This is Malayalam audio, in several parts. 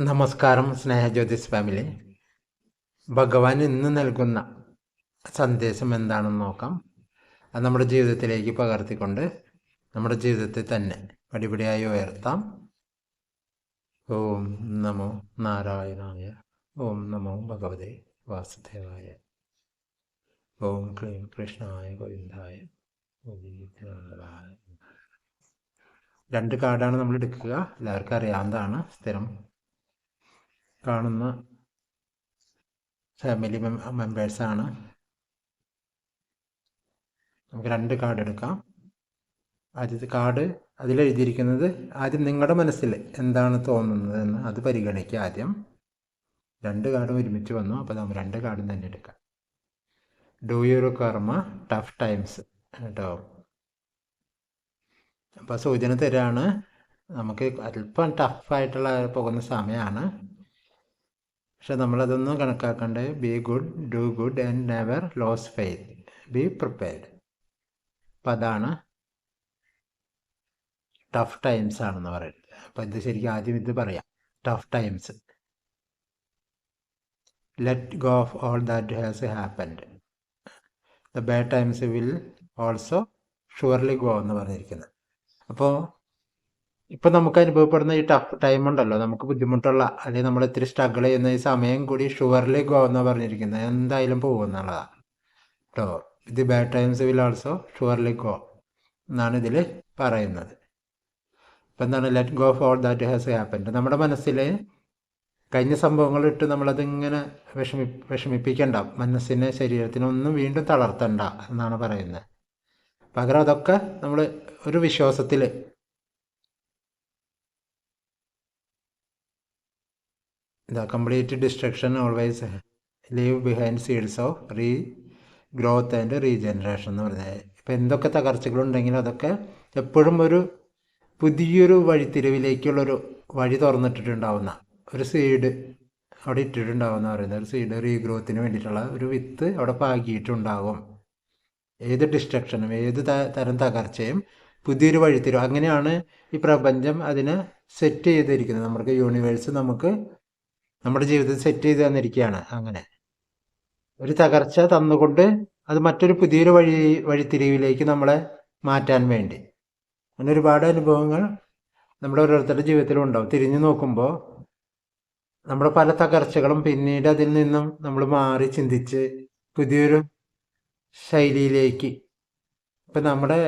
നമസ്കാരം സ്നേഹജ്യോതിസ് ഫാമിലി. ഭഗവാൻ ഇന്ന് നൽകുന്ന സന്ദേശം എന്താണെന്ന് നോക്കാം. അത് നമ്മുടെ ജീവിതത്തിലേക്ക് പകർത്തിക്കൊണ്ട് നമ്മുടെ ജീവിതത്തെ തന്നെ പടിപടിയായി ഉയർത്താം. ഓം നമോ നാരായണായ ഓം നമോ ഭഗവതേ വാസുദേവായ ഓം ക്ലീം കൃഷ്ണായ ഗോവിന്ദായ. രണ്ട് കാർഡാണ് നമ്മൾ എടുക്കുക. എല്ലാവർക്കും അറിയാവുന്നതാണ്. സ്ഥിരം കാണുന്ന ഫാമിലി മെമ്പേഴ്സാണ് നമുക്ക് രണ്ട് കാർഡ് എടുക്കാം. ആദ്യത്തെ കാർഡ് അതിലെഴുതിയിരിക്കുന്നത് ആദ്യം നിങ്ങളുടെ മനസ്സിൽ എന്താണ് തോന്നുന്നത് എന്ന് അത് പരിഗണിക്കുക ആദ്യം. രണ്ട് കാർഡും ഒരുമിച്ച് വന്നു അപ്പോൾ നമ്മൾ രണ്ട് കാർഡും തന്നെ എടുക്കാം. Do your karma tough times കേട്ടോ അപ്പോൾ സൂചന തരാണ് നമുക്ക് അല്പം ടഫായിട്ടുള്ള പോകുന്ന സമയമാണ് പക്ഷെ നമ്മളതൊന്നും കണക്കാക്കണ്ടേ. Be good do good and never lose faith be prepared അപ്പം അതാണ് ടഫ് ടൈംസ് ആണെന്ന് പറയുന്നത്. അപ്പം ഇത് ശരിക്കും ആദ്യം ഇത് പറയാം. Tough times let go of all that has happened the bad times will also surely go എന്ന് പറഞ്ഞിരിക്കുന്നത്. അപ്പോൾ ഇപ്പം നമുക്ക് അനുഭവപ്പെടുന്ന ഈ ടഫ് ടൈം ഉണ്ടല്ലോ. നമുക്ക് ബുദ്ധിമുട്ടുള്ള അല്ലെങ്കിൽ നമ്മൾ ഇത്തിരി സ്ട്രഗിൾ ചെയ്യുന്ന ഈ സമയം കൂടി ഷുവർലി ഗോ എന്ന് പറഞ്ഞിരിക്കുന്നത്. എന്തായാലും പോകും എന്നുള്ളതാണ് കേട്ടോ ഇത് bad times will also surely go എന്നാണ് ഇതിൽ പറയുന്നത്. ഇപ്പം എന്താണ്? Let go for that has happened നമ്മുടെ മനസ്സിൽ കഴിഞ്ഞ സംഭവങ്ങൾ ഇട്ട് നമ്മളതിങ്ങനെ വിഷമി വിഷമിപ്പിക്കണ്ട. മനസ്സിനെ ശരീരത്തിനൊന്നും വീണ്ടും തളർത്തണ്ട എന്നാണ് പറയുന്നത്. പകരം അതൊക്കെ നമ്മൾ ഒരു വിശ്വാസത്തിൽ the complete destruction always leave behind seeds of regrowth and regeneration എന്ന് പറഞ്ഞാൽ. ഇപ്പോൾ എന്തൊക്കെ തകർച്ചകളുണ്ടെങ്കിലും അതൊക്കെ എപ്പോഴും ഒരു പുതിയൊരു വഴിത്തിരിവിലേക്കുള്ളൊരു വഴി തുറന്നിട്ടിട്ടുണ്ടാവുന്ന ഒരു സീഡ് അവിടെ ഇട്ടിട്ടുണ്ടാവുന്ന പറയുന്നത് ഒരു സീഡ് റീഗ്രോത്തിന് വേണ്ടിയിട്ടുള്ള ഒരു വിത്ത് അവിടെ പാകിയിട്ടുണ്ടാകും ഏത് ഡിസ്ട്രക്ഷനും ഏത് തരം തകർച്ചയും പുതിയൊരു വഴിത്തിരിവ് അങ്ങനെയാണ് ഈ പ്രപഞ്ചം അതിനെ സെറ്റ് ചെയ്തിരിക്കുന്നത്. നമുക്ക് യൂണിവേഴ്സ് നമുക്ക് നമ്മുടെ ജീവിതം സെറ്റ് ചെയ്ത് തന്നിരിക്കുകയാണ് അങ്ങനെ. ഒരു തകർച്ച തന്നുകൊണ്ട് അത് മറ്റൊരു പുതിയൊരു വഴി വഴിത്തിരിവിലേക്ക് നമ്മളെ മാറ്റാൻ വേണ്ടി. അങ്ങനെ ഒരുപാട് അനുഭവങ്ങൾ നമ്മുടെ ഓരോരുത്തരുടെ ജീവിതത്തിലും ഉണ്ടാവും. തിരിഞ്ഞു നോക്കുമ്പോൾ നമ്മുടെ പല തകർച്ചകളും പിന്നീട് അതിൽ നിന്നും നമ്മൾ മാറി ചിന്തിച്ച് പുതിയൊരു ശൈലിയിലേക്ക്. ഇപ്പം നമ്മുടെ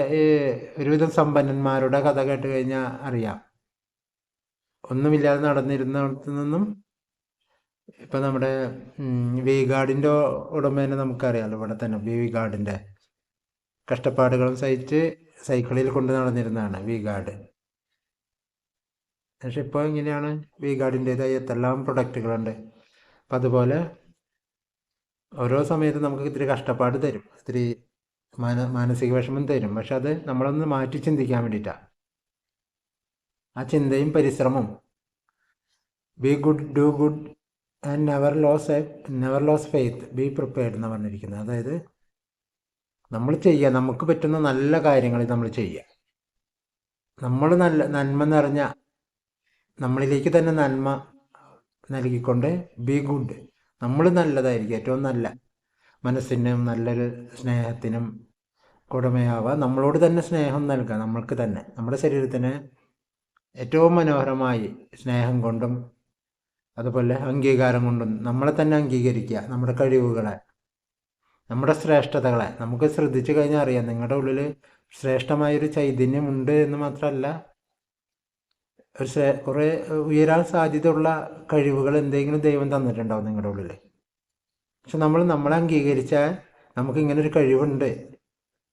ഒരുവിധം സമ്പന്നന്മാരുടെ കഥ കേട്ട് കഴിഞ്ഞാൽ അറിയാം. ഒന്നുമില്ലാതെ നടന്നിരുന്നിടത്തു നിന്നും ഇപ്പം നമ്മുടെ വി ഗാർഡിന്റെ ഉടമേനെ നമുക്കറിയാമല്ലോ ഇവിടെ തന്നെ വി ഗാർഡിന്റെ കഷ്ടപ്പാടുകളും സഹിച്ച് സൈക്കിളിൽ കൊണ്ട് നടന്നിരുന്നതാണ് വി ഗാർഡ് പക്ഷെ ഇപ്പോൾ ഇങ്ങനെയാണ് വി ഗാർഡിന്റേതായ എന്തെല്ലാം പ്രൊഡക്റ്റുകളുണ്ട്? അപ്പം അതുപോലെ ഓരോ സമയത്തും നമുക്ക് ഇത്തിരി കഷ്ടപ്പാട് തരും ഇത്തിരി മാന മാനസിക വിഷമം തരും. പക്ഷെ അത് നമ്മളൊന്ന് മാറ്റി ചിന്തിക്കാൻ വേണ്ടിയിട്ടാണ് ആ ചിന്തയും പരിശ്രമവും. Be good do good and never lose never lose faith be prepared എന്ന് പറഞ്ഞിരിക്കുന്നത്. അതായത് നമ്മൾ ചെയ്യുക നമുക്ക് പറ്റുന്ന നല്ല കാര്യങ്ങൾ നമ്മൾ ചെയ്യുക. നമ്മൾ നല്ല നന്മ നിറഞ്ഞ നമ്മളിലേക്ക് തന്നെ നന്മ നൽകിക്കൊണ്ട് ബി ഗുഡ് നമ്മൾ നല്ലതായിരിക്കും ഏറ്റവും നല്ല മനസ്സിനും നല്ലൊരു സ്നേഹത്തിനും ഉടമയാവുക. നമ്മളോട് തന്നെ സ്നേഹം നൽകുക. നമ്മൾക്ക് തന്നെ. നമ്മുടെ ശരീരത്തിന് ഏറ്റവും മനോഹരമായി സ്നേഹം കൊണ്ടും അതുപോലെ അംഗീകാരം കൊണ്ടും നമ്മളെ തന്നെ അംഗീകരിക്കുക നമ്മുടെ കഴിവുകളെ നമ്മുടെ ശ്രേഷ്ഠതകളെ. നമുക്ക് ശ്രദ്ധിച്ചു കഴിഞ്ഞാൽ അറിയാം നിങ്ങളുടെ ഉള്ളിൽ ശ്രേഷ്ഠമായൊരു ചൈതന്യമുണ്ട് എന്ന് മാത്രമല്ല ഒരു ശ്രേ- കുറേ ഉയരാൻ സാധ്യതയുള്ള കഴിവുകൾ എന്തെങ്കിലും ദൈവം തന്നിട്ടുണ്ടാവും നിങ്ങളുടെ ഉള്ളിൽ പക്ഷെ നമ്മൾ നമ്മളെ അംഗീകരിച്ചാൽ നമുക്ക് ഇങ്ങനെ ഒരു കഴിവുണ്ട്.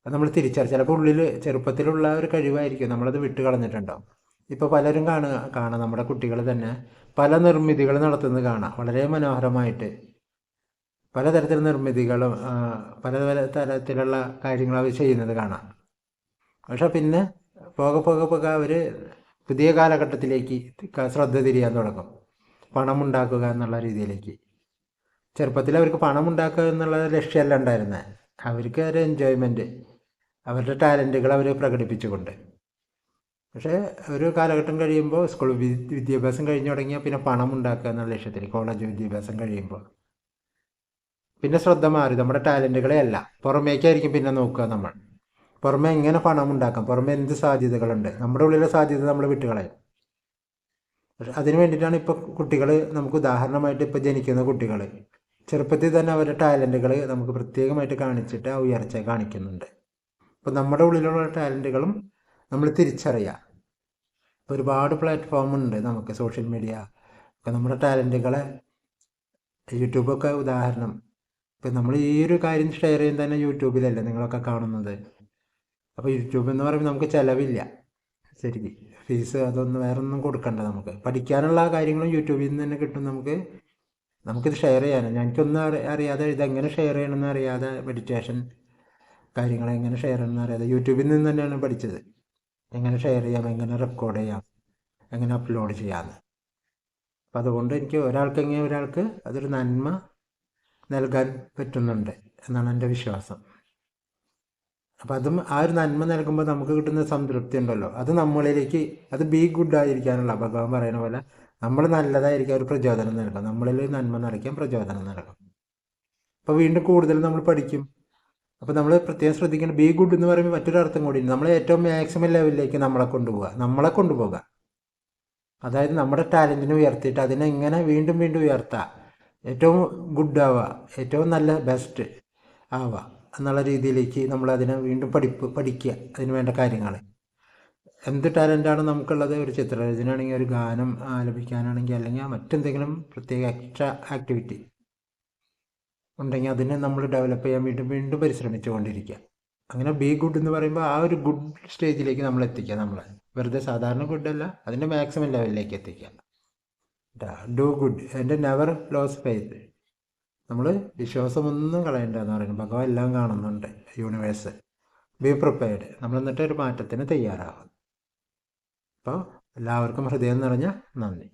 അത് നമ്മൾ തിരിച്ചറിയാം. ചിലപ്പോൾ ഉള്ളിൽ ചെറുപ്പത്തിലുള്ള ഒരു കഴിവായിരിക്കും. നമ്മളത് വിട്ട് കളഞ്ഞിട്ടുണ്ടാവും ഇപ്പോൾ പലരും കാണുക കാണാം. നമ്മുടെ കുട്ടികൾ തന്നെ പല നിർമ്മിതികൾ നടത്തുന്നത് കാണാം. വളരെ മനോഹരമായിട്ട്. പലതരത്തിലുള്ള നിർമ്മിതികളും പല പല തരത്തിലുള്ള കാര്യങ്ങൾ അവർ ചെയ്യുന്നത് കാണാം. പക്ഷെ പിന്നെ പോകെ പോകെ പോകെ അവർ പുതിയ കാലഘട്ടത്തിലേക്ക് ശ്രദ്ധ തിരിയാൻ തുടങ്ങും. പണമുണ്ടാക്കുക എന്നുള്ള രീതിയിലേക്ക്. ചെറുപ്പത്തിൽ അവർക്ക് പണം ഉണ്ടാക്കുക എന്നുള്ള ലക്ഷ്യമല്ല ഉണ്ടായിരുന്നത്. അവർക്ക് ഒരു എൻജോയ്മെന്റ് അവരുടെ ടാലന്റുകൾ അവർ പ്രകടിപ്പിച്ചുകൊണ്ട്. പക്ഷേ ഒരു കാലഘട്ടം കഴിയുമ്പോൾ സ്കൂൾ വിദ്യാഭ്യാസം കഴിഞ്ഞു തുടങ്ങിയാൽ പിന്നെ പണം ഉണ്ടാക്കുക എന്നുള്ള ലക്ഷ്യത്തിൽ കോളേജ് വിദ്യാഭ്യാസം കഴിയുമ്പോൾ. പിന്നെ ശ്രദ്ധ മാറി നമ്മുടെ ടാലന്റുകളെ അല്ല. പുറമേക്കായിരിക്കും പിന്നെ നോക്കുക നമ്മൾ. പുറമെ എങ്ങനെ പണം ഉണ്ടാക്കാം? പുറമെ എന്ത് സാധ്യതകളുണ്ട്? നമ്മുടെ ഉള്ളിലെ സാധ്യത നമ്മൾ വിട്ടുകളയും. പക്ഷെ അതിന് വേണ്ടിയിട്ടാണ് ഇപ്പോൾ കുട്ടികൾ നമുക്ക് ഉദാഹരണമായിട്ട് ഇപ്പോൾ ജനിക്കുന്ന കുട്ടികൾ ചെറുപ്പത്തിൽ തന്നെ അവരുടെ ടാലന്റുകൾ നമുക്ക് പ്രത്യേകമായിട്ട് കാണിച്ചിട്ട് ആ ഉയർച്ച കാണിക്കുന്നുണ്ട്. അപ്പോൾ നമ്മുടെ ഉള്ളിലുള്ള ടാലന്റുകളും നമ്മൾ തിരിച്ചറിയുക ഒരുപാട് പ്ലാറ്റ്ഫോം ഉണ്ട് നമുക്ക് സോഷ്യൽ മീഡിയ ഒക്കെ നമ്മുടെ ടാലന്റുകളെ യൂട്യൂബൊക്കെ ഉദാഹരണം. ഇപ്പം നമ്മൾ ഈ ഒരു കാര്യം ഷെയർ ചെയ്യുന്നത് തന്നെ യൂട്യൂബിലല്ലേ നിങ്ങളൊക്കെ കാണുന്നത്. അപ്പോൾ യൂട്യൂബ് എന്ന് പറയുമ്പോൾ നമുക്ക് ചിലവില്ല. ശരിക്കും ഫീസ് അതൊന്നും വേറെ ഒന്നും കൊടുക്കണ്ട നമുക്ക്. പഠിക്കാനുള്ള കാര്യങ്ങളും യൂട്യൂബിൽ നിന്ന് തന്നെ കിട്ടും നമുക്ക്. നമുക്കിത് ഷെയർ ചെയ്യാനും അറി അറിയാതെ ഇതെങ്ങനെ ഷെയർ ചെയ്യണമെന്ന് അറിയാതെ മെഡിറ്റേഷൻ കാര്യങ്ങൾ എങ്ങനെ ഷെയർ ചെയ്യണമെന്ന് അറിയാതെ യൂട്യൂബിൽ നിന്ന് തന്നെയാണ് പഠിച്ചത്. എങ്ങനെ ഷെയർ ചെയ്യാം എങ്ങനെ റെക്കോർഡ് ചെയ്യാം എങ്ങനെ അപ്ലോഡ് ചെയ്യാമെന്ന് അപ്പം അതുകൊണ്ട് എനിക്ക് ഒരാൾക്കെങ്കിലും ഒരാൾക്ക് അതൊരു നന്മ നൽകാൻ പറ്റുന്നുണ്ട് എന്നാണ് എന്റെ വിശ്വാസം. അപ്പം അതും ആ ഒരു നന്മ നൽകുമ്പോൾ നമുക്ക് കിട്ടുന്ന സംതൃപ്തി ഉണ്ടല്ലോ. അത് നമ്മളിലേക്ക് അത് ബി ഗുഡ് ആയിരിക്കാനുള്ള ഭഗവാൻ പറയുന്ന പോലെ നമ്മൾ നല്ലതായിരിക്കാൻ ഒരു പ്രചോദനം നൽകാം നമ്മളിൽ നന്മ നിറയ്ക്കാൻ പ്രചോദനം നൽകാം അപ്പോൾ വീണ്ടും കൂടുതൽ നമ്മൾ പഠിക്കും. അപ്പോൾ നമ്മൾ പ്രത്യേകം ശ്രദ്ധിക്കേണ്ട ബി ഗുഡ് എന്ന് പറയുമ്പോൾ മറ്റൊരു അർത്ഥം കൂടി നമ്മൾ ഏറ്റവും മാക്സിമം ലെവലിലേക്ക് നമ്മളെ കൊണ്ടുപോകുക നമ്മളെ കൊണ്ടുപോകുക അതായത് നമ്മുടെ ടാലന്റിനെ ഉയർത്തിയിട്ട് അതിനെ എങ്ങനെ വീണ്ടും വീണ്ടും ഉയർത്തുക ഏറ്റവും ഗുഡ് ആവുക ഏറ്റവും നല്ല ബെസ്റ്റ് ആവുക എന്നുള്ള രീതിയിലേക്ക് നമ്മൾ അതിനെ വീണ്ടും പഠിപ്പ് പഠിക്കുക. അതിന് വേണ്ട കാര്യങ്ങൾ എന്ത് ടാലന്റാണ് നമുക്കുള്ളത്? ഒരു ചിത്രരചനയാണെങ്കിൽ ഒരു ഗാനം ആലപിക്കാനാണെങ്കിൽ അല്ലെങ്കിൽ മറ്റെന്തെങ്കിലും പ്രത്യേക എക്സ്ട്രാ ആക്ടിവിറ്റി ഉണ്ടെങ്കിൽ അതിനെ നമ്മൾ ഡെവലപ്പ് ചെയ്യാൻ വീണ്ടും വീണ്ടും പരിശ്രമിച്ചു കൊണ്ടിരിക്കുക. അങ്ങനെ ബി ഗുഡ് എന്ന് പറയുമ്പോൾ ആ ഒരു ഗുഡ് സ്റ്റേജിലേക്ക് നമ്മൾ എത്തിക്കുക നമ്മൾ വെറുതെ സാധാരണ ഗുഡല്ല അതിന്റെ മാക്സിമം ലെവലിലേക്ക് എത്തിക്കുക. ഡു ഗുഡ് എന്റെ നെവർ ലോസ് ഫെയ്ത്ത് നമ്മൾ വിശ്വാസമൊന്നും കളയണ്ടെന്ന് പറയുന്നത് ഭഗവാൻ എല്ലാം കാണുന്നുണ്ട് യൂണിവേഴ്സ് ബി പ്രിപ്പയർഡ് നമ്മൾ എന്നിട്ട് ഒരു മാറ്റത്തിന് തയ്യാറാവും അപ്പോൾ എല്ലാവർക്കും ഹൃദയം നിറഞ്ഞ നന്ദി.